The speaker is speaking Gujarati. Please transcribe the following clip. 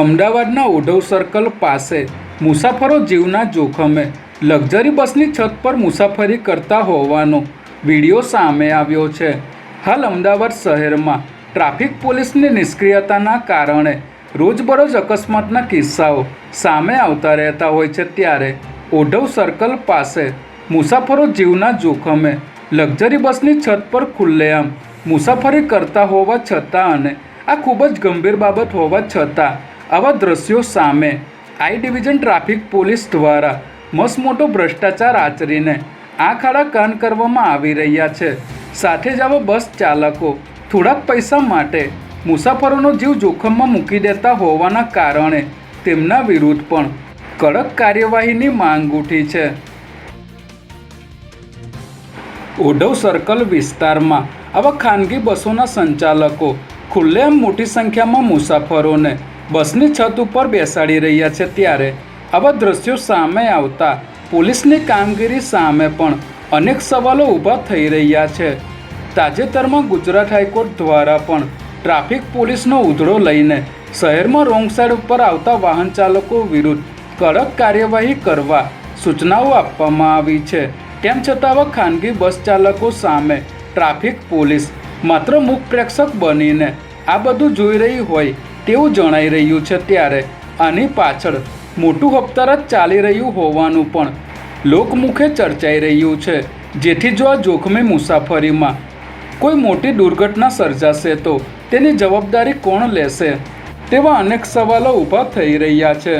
અમદાવાદના ઓઢવ સર્કલ પાસે મુસાફરો જીવના જોખમે. લક્ઝરી બસની છત પર મુસાફરી કરતા હોવાનો વીડિયો સામે આવ્યો છે. હાલ અમદાવાદ શહેરમાં ટ્રાફિક પોલીસની નિષ્ક્રિયતાના કારણે રોજબરોજ અકસ્માતના કિસ્સાઓ સામે આવતા રહેતા હોય છે ત્યારે ઓઢવ સર્કલ પાસે મુસાફરો જીવના જોખમે. લક્ઝરી બસની છત પર ખુલ્લેઆમ મુસાફરી કરતા હોવા છતાં અને આ ખૂબ જ ગંભીર બાબત હોવા છતાં આવા દ્રશ્યો સામે આઈ ડિવિઝન ટ્રાફિક પોલીસ દ્વારા મસમોટો ભ્રષ્ટાચાર આચરીને આંખ આડા કાન કરવામાં આવી રહ્યા છે. સાથે જ આવા બસ ચાલકો થોડાક પૈસા માટે મુસાફરોનો જીવ જોખમમાં મૂકી દેતા હોવાના કારણે તેમના વિરુદ્ધ પણ કડક કાર્યવાહીની માંગ ઉઠી છે. ઓઢવ સર્કલ વિસ્તારમાં આવા ખાનગી બસોના સંચાલકો ખુલ્લેઆમ મોટી સંખ્યામાં મુસાફરોને બસની છત ઉપર બેસાડી રહ્યા છે ત્યારે આવા દ્રશ્યો સામે આવતા પોલીસની કામગીરી સામે પણ અનેક સવાલો ઊભા થઈ રહ્યા છે. તાજેતરમાં ગુજરાત હાઈકોર્ટ દ્વારા પણ ટ્રાફિક પોલીસનો ઉધડો લઈને શહેરમાં રોંગ સાઈડ ઉપર આવતા વાહન ચાલકો વિરુદ્ધ કડક કાર્યવાહી કરવા સૂચનાઓ આપવામાં આવી છે. તેમ છતાં આવા ખાનગી બસ ચાલકો સામે ટ્રાફિક પોલીસ માત્ર મુખ પ્રેક્ષક બનીને આ બધું જોઈ રહી હોય તેવું જણાઈ રહ્યું છે ત્યારે આની પાછળ મોટું હપ્તારત ચાલી રહ્યું હોવાનું પણ લોકમુખે ચર્ચાઈ રહ્યું છે. જેથી જો આ જોખમી મુસાફરીમાં કોઈ મોટી દુર્ઘટના સર્જાશે તો તેની જવાબદારી કોણ લેશે તેવા અનેક સવાલો ઊભા થઈ રહ્યા છે.